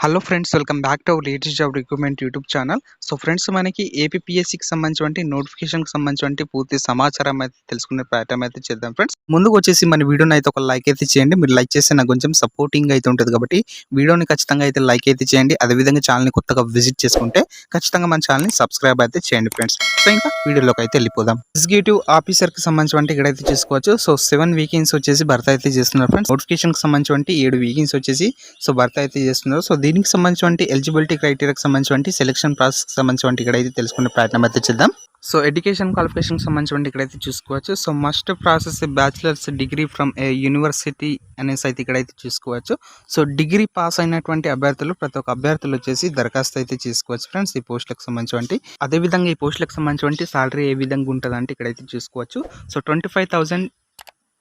Hello friends welcome back to our latest job recruitment YouTube channel so friends మనకి ఏపీఎస్సికి సంబంధించి నోటిఫికేషన్కి సంబంధించి పూర్తి సమాచారం అయితే తెలుసుకునే ప్రయత్నం అయితే చేద్దాం ఫ్రెండ్స్ ముందుకు వచ్చేసి మన వీడియోని అయితే ఒక లైక్ అయితే చేయండి. మీరు లైక్ చేస్తే నాకు కొంచెం సపోర్టింగ్ అయితే ఉంటుంది కాబట్టి వీడియోని ఖచ్చితంగా అయితే లైక్ అయితే చేయండి. అదేవిధంగా ఛానల్ని కొత్తగా విజిట్ చేసుకుంటే ఖచ్చితంగా మన ఛానల్ని సబ్స్క్రైబ్ అయితే చేయండి ఫ్రెండ్స్ సో ఇంకా వీడియోలోకి అయితే వెళ్ళిపోదాం. ఎగ్జిక్యూటివ్ ఆఫీసర్కి సంబంధించి ఇక్కడైతే చేసుకోవచ్చు. సో సెవెన్ వీకెన్స్ వచ్చేసి భర్త అయితే చేస్తున్నారు ఫ్రెండ్స్ నోటిఫికేషన్కి సంబంధించి ఏడు వీకెన్స్ వచ్చేసి సో భర్త అయితే చేస్తున్నారు. సో దీనికి సంబంధించి ఎలిజిబిలిటీ క్రైటీరియాకి సంబంధించి సెలక్షన్ ప్రాసెస్కి సంబంధించి ఇక్కడైతే తెలుసుకునే ప్రయత్నం అయితే చేద్దాం. సో ఎడ్యుకేషన్ క్వాలిఫికేషన్కి సంబంధించి ఇక్కడైతే చూసుకోవచ్చు. So must process bachelor's degree from a university అనేసి అయితే ఇక్కడైతే చూసుకోవచ్చు. సో డిగ్రీ పాస్ అయినటువంటి అభ్యర్థులు ప్రతి ఒక్క అభ్యర్థులు వచ్చేసి దరఖాస్తు అయితే చేసుకోవచ్చు ఫ్రెండ్స్ ఈ పోస్టులకు సంబంధించి అదే విధంగా ఈ పోస్టులకు సంబంధించి సాలరీ ఏ విధంగా ఉంటుంది అంటే ఇక్కడైతే చూసుకోవచ్చు. So twenty five thousand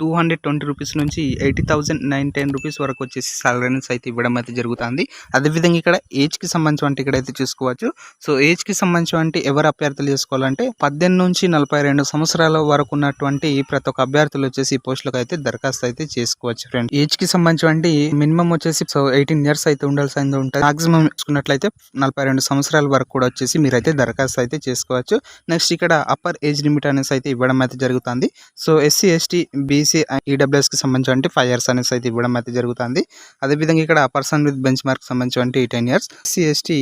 two hundred twenty rupees నుంచి eighty thousand nine ten rupees వరకు వచ్చేసి సాలరీస్ అయితే ఇవ్వడం అయితే జరుగుతుంది. అదేవిధంగా ఇక్కడ ఏజ్కి సంబంధించి ఇక్కడ అయితే చూసుకోవచ్చు. సో ఏజ్కి సంబంధించి అంటే ఎవరు అభ్యర్థులు చేసుకోవాలంటే పద్దెనిమిది నుంచి నలభై రెండు సంవత్సరాల వరకు ఉన్నటువంటి ప్రతి ఒక్క అభ్యర్థులు వచ్చేసి ఈ పోస్టులకు అయితే దరఖాస్తు అయితే చేసుకోవచ్చు ఫ్రెండ్ ఏజ్కి సంబంధించి మినిమం వచ్చేసి సో ఎయిటీన్ ఇయర్స్ అయితే ఉండాల్సి ఉంటుంది. మాక్సిమం చూసుకున్నట్లయితే నలభై రెండు సంవత్సరాల వరకు కూడా వచ్చేసి మీరైతే దరఖాస్తు అయితే చేసుకోవచ్చు. నెక్స్ట్ ఇక్కడ అప్పర్ ఏజ్ లిమిట్ అనేసి అయితే ఇవ్వడం అయితే జరుగుతుంది. So SC ST BC EC ఈడబ్ల్యూఎస్కి సంబంధించి ఫైవ్ ఇయర్స్ అనేసి అయితే ఇవ్వడం అయితే జరుగుతుంది. అదేవిధంగా ఇక్కడ పర్సన్ విత్ బెంచ్ మార్క్ సంబంధించి టెన్ ఇయర్స్ సిఎస్టీ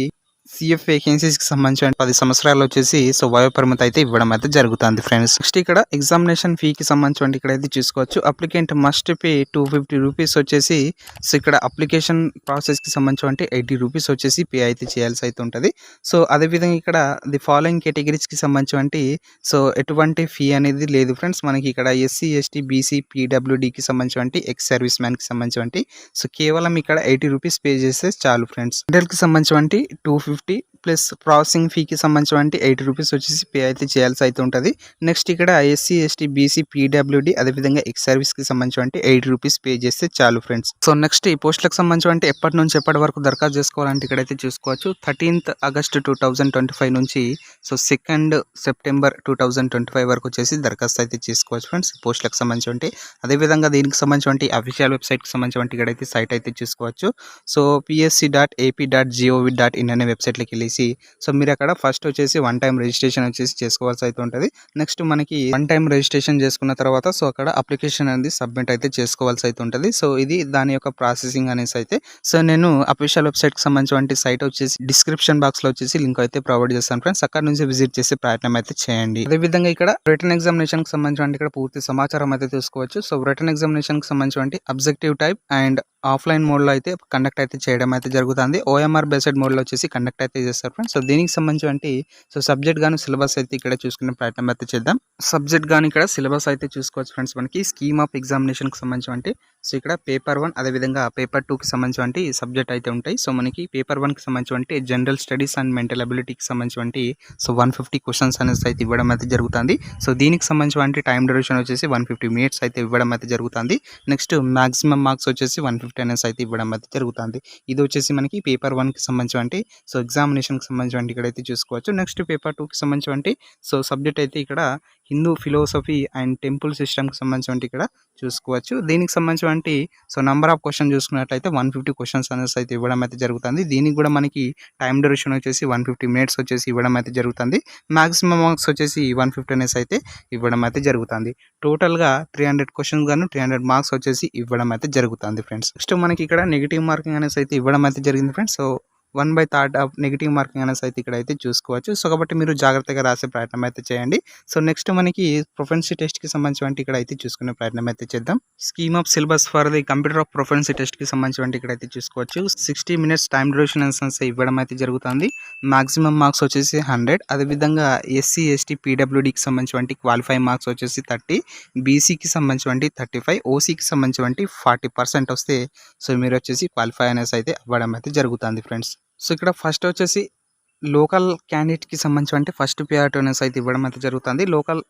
సిఎఫ్ వేకెన్సీస్కి సంబంధించిన పది సంవత్సరాలు వచ్చేసి సో వయో పరిమితి అయితే ఇవ్వడం అయితే జరుగుతుంది ఫ్రెండ్స్ నెక్స్ట్ ఇక్కడ ఎగ్జామినేషన్ ఫీకి సంబంధించి ఇక్కడ అయితే చూసుకోవచ్చు. Applicant must pay two fifty rupees వచ్చేసి సో ఇక్కడ అప్లికేషన్ ప్రాసెస్కి సంబంధించి ఎయిటీ రూపీస్ వచ్చేసి పే అయితే చేయాల్సి అయితే ఉంటుంది. సో అదేవిధంగా ఇక్కడ ది ఫాలోయింగ్ కేటగిరీస్కి సంబంధించి సో ఎటువంటి ఫీ అనేది లేదు ఫ్రెండ్స్ మనకి ఇక్కడ ఎస్సీ ఎస్టీ బీసీ పీడబ్ల్యూడికి సంబంధించి ఎక్స్ సర్వీస్ మ్యాన్కి సంబంధించి సో కేవలం ఇక్కడ ఎయిటీ రూపీస్ పే చేస్తే చాలు ఫ్రెండ్స్ ఇంటర్కి సంబంధించి two fifty fifty plus processing ఫీకి సంబంధించినటువంటి ఎయిట్ రూపీస్ వచ్చేసి పే అయితే చేయాల్సి అయితే ఉంటుంది. నెక్స్ట్ ఇక్కడ ఎస్సీ ఎస్టీ బీసీ పీడబ్ల్యూడి అదేవిధంగా ఎక్స్ సర్వీస్కి సంబంధించినటువంటి ఎయిట్ రూపీస్ పే చేస్తే చాలు ఫ్రెండ్స్. సో నెక్స్ట్ ఈ పోస్టులకు సంబంధించినటువంటి ఎప్పటి నుంచి ఎప్పటి వరకు దరఖాస్తు చేసుకోవాలంటే ఇక్కడైతే చూసుకోవచ్చు. Thirteenth August two twenty five నుంచి so second September two thousand twenty five వరకు వచ్చేసి దరఖాస్తు అయితే చేసుకోవచ్చు ఫ్రెండ్స్. పోస్టులకు సంబంధించి అదేవిధంగా దీనికి సంబంధించి అఫీషియల్ వెబ్సైట్కి సంబంధించి ఇక్కడైతే సైట్ అయితే చూసుకోవచ్చు. So PSC dot AP dot GOV dot in అనే వెబ్సైట్లోకి వెళ్ళేసి సో మీరు అక్కడ ఫస్ట్ వచ్చేసి వన్ టైం రిజిస్ట్రేషన్ వచ్చేసి చేసుకోవాల్సి అయితే ఉంటుంది. నెక్స్ట్ మనకి వన్ టైం రిజిస్ట్రేషన్ చేసుకున్న తర్వాత సో అక్కడ అప్లికేషన్ అనేది సబ్మిట్ అయితే చేసుకోవాల్సి అయితే ఉంటుంది. సో ఇది దాని యొక్క ప్రాసెసింగ్ అనేసి అయితే సో నేను అఫీషియల్ వెబ్సైట్కి సంబంధించిన సైట్ వచ్చేసి డిస్క్రిప్షన్ బాక్స్లో వచ్చేసి లింక్ అయితే ప్రొవైడ్ చేస్తాను ఫ్రెండ్స్ అక్కడ నుంచి విజిట్ చేసే ప్రయత్నం అయితే చేయండి. అదేవిధంగా ఇక్కడ రిటర్న్ ఎగ్జామినేషన్కి సంబంధించిన ఇక్కడ పూర్తి సమాచారం అయితే తీసుకోవచ్చు సో రిటర్న్ ఎగ్జామినేషన్కి సంబంధించిన అబ్జెక్టివ్ టైప్ అండ్ ఆఫ్లైన్ మోడ్లో అయితే కండక్ట్ అయితే చేయడం అయితే జరుగుతుంది. ఓఎంఆర్ బేస్డ్ మోడ్లో వచ్చేసి కండక్ట్ అయితే చేస్తారు. ఫ్రెండ్స్. సో దీనికి సంబంధించి సో సబ్జెక్ట్ కానీ సిలబస్ అయితే ఇక్కడ చూసుకునే ప్రయత్నం అయితే చేద్దాం. సబ్జెక్ట్ కానీ ఇక్కడ సిలబస్ అయితే చూసుకోవచ్చు ఫ్రెండ్స్ మనకి. స్కీమ్ ఆఫ్ ఎగ్జామినేషన్కి సంబంధించి సో ఇక్కడ పేపర్ వన్ అదేవిధంగా పేపర్ టూకి సంబంధించి సబ్జెక్ట్ అయితే ఉంటాయి. సో మనకి పేపర్ వన్కి సంబంధించి జనరల్ స్టడీస్ అండ్ మెంటల్ అబిలిటీకి సంబంధించి సో వన్ ఫిఫ్టీ క్వశ్చన్స్ అనేసి అయితే ఇవ్వడం అయితే జరుగుతుంది. సో దీనికి సంబంధించి టైం డ్యూరేషన్ వచ్చేసి వన్ ఫిఫ్టీ మినిట్స్ అయితే ఇవ్వడం అయితే జరుగుతుంది. నెక్స్ట్ మాక్సిమం మార్క్స్ వచ్చేసి వన్ ఫిఫ్టీ అనేసి అయితే ఇవ్వడం అయితే జరుగుతుంది. ఇది వచ్చేసి మనకి పేపర్ వన్కి సంబంధించి సో ఎగ్జామినేషన్కి సంబంధించి ఇక్కడైతే చూసుకోవచ్చు. నెక్స్ట్ పేపర్ టూకి సంబంధించి సో సబ్జెక్ట్ అయితే ఇక్కడ హిందూ ఫిలోసఫీ అండ్ టెంపుల్ సిస్టమ్కి సంబంధించినటువంటి ఇక్కడ చూసుకోవచ్చు. దీనికి సంబంధించినటువంటి సో నెంబర్ ఆఫ్ క్వశ్చన్ చూసుకున్నట్లయితే వన్ ఫిఫ్టీ క్వశ్చన్స్ అనేసి అయితే ఇవ్వడం అయితే జరుగుతుంది. దీనికి కూడా మనకి టైం డ్యూరేషన్ వచ్చేసి వన్ ఫిఫ్టీ మినిట్స్ వచ్చేసి ఇవ్వడం అయితే జరుగుతుంది. మాక్సిమం మార్క్స్ వచ్చేసి వన్ ఫిఫ్టీ అనేసి అయితే ఇవ్వడం అయితే జరుగుతుంది. టోటల్గా త్రీ హండ్రెడ్ క్వశ్చన్స్ గాను త్రీ హండ్రెడ్ మార్క్స్ వచ్చేసి ఇవ్వడం అయితే జరుగుతుంది ఫ్రెండ్స్. నెక్స్ట్ మనకి ఇక్కడ నెగిటివ్ మార్కింగ్ అనేసి అయితే ఇవ్వడం అయితే జరిగింది friends. So one by third of negative marking అనేసి అయితే ఇక్కడ అయితే చూసుకోవచ్చు. సో కాబట్టి మీరు జాగ్రత్తగా రాసే ప్రయత్నం అయితే చేయండి. సో నెక్స్ట్ మనకి ప్రొఫెన్సీ టెస్ట్కి సంబంధించి ఇక్కడ అయితే చూసుకునే ప్రయత్నం అయితే చేద్దాం. Scheme of syllabus for the computer of proficiency టెస్ట్కి సంబంధించి ఇక్కడ అయితే చూసుకోవచ్చు. సిక్స్టీ మినిట్స్ టైం డ్యూరేషన్ ఇవ్వడం అయితే జరుగుతుంది. మాక్సిమం మార్క్స్ వచ్చేసి హండ్రెడ్. అదేవిధంగా ఎస్సీ ఎస్టీ పీడబ్ల్యూడికి సంబంధించి క్వాలిఫై మార్క్స్ వచ్చేసి థర్టీ. బీసీకి సంబంధించి థర్టీ ఫైవ్. ఓసీకి సంబంధించి ఫార్టీ పర్సెంట్ వస్తే సో మీరు వచ్చేసి క్వాలిఫై అనేసి అయితే అవ్వడం అయితే జరుగుతుంది ఫ్రెండ్స్. సో ఇక్కడ ఫస్ట్ వచ్చేసి లోకల్ క్యాండిడేట్కి సంబంధించి ఫస్ట్ ప్రియారిటీ అనేసి అయితే ఇవ్వడం అయితే జరుగుతుంది. లోకల్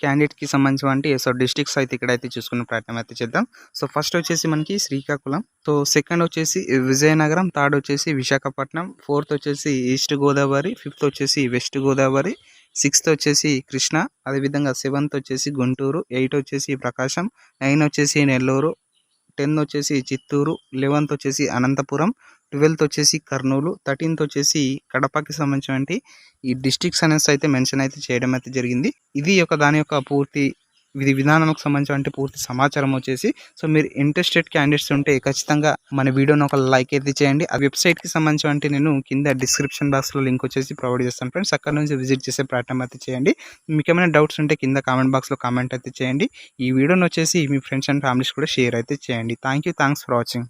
క్యాండిడేట్కి సంబంధించి సో డిస్టిక్స్ అయితే ఇక్కడ అయితే చూసుకునే ప్రయత్నం అయితే చేద్దాం. సో ఫస్ట్ వచ్చేసి మనకి శ్రీకాకుళం. సో సెకండ్ వచ్చేసి విజయనగరం. థర్డ్ వచ్చేసి విశాఖపట్నం. ఫోర్త్ వచ్చేసి ఈస్ట్ గోదావరి. ఫిఫ్త్ వచ్చేసి వెస్ట్ గోదావరి. సిక్స్త్ వచ్చేసి కృష్ణ. అదేవిధంగా సెవెంత్ వచ్చేసి గుంటూరు. ఎయిట్ వచ్చేసి ప్రకాశం. నైన్ వచ్చేసి నెల్లూరు. టెన్ వచ్చేసి చిత్తూరు లెవెన్త్ వచ్చేసి అనంతపురం ట్వెల్త్ వచ్చేసి కర్నూలు థర్టీన్త్ వచ్చేసి కడపకి సంబంధించినటువంటి ఈ డిస్ట్రిక్ట్స్ అనేసి అయితే మెన్షన్ అయితే చేయడం అయితే జరిగింది. ఇది యొక్క దాని యొక్క పూర్తి విధి విధానానికి సంబంధించిన పూర్తి సమాచారం వచ్చేసి సో మీరు ఇంట్రెస్టెడ్ క్యాండిడేట్స్ ఉంటే ఖచ్చితంగా మన వీడియోని ఒక లైక్ అయితే చేయండి. ఆ వెబ్సైట్కి సంబంధించి నేను కింద డిస్క్రిప్షన్ బాక్స్లో లింక్ వచ్చేసి ప్రొవైడ్ చేస్తాను ఫ్రెండ్స్ అక్కడ నుంచి విజిట్ చేసే ప్రయత్నం అయితే చేయండి. మీకు ఏమైనా డౌట్స్ ఉంటే కింద కామెంట్ బాక్స్లో కామెంట్ అయితే చేయండి. ఈ వీడియోని వచ్చేసి మీ ఫ్రెండ్స్ అండ్ ఫ్యామిలీస్ కూడా షేర్ అయితే చేయండి. Thank you thanks for watching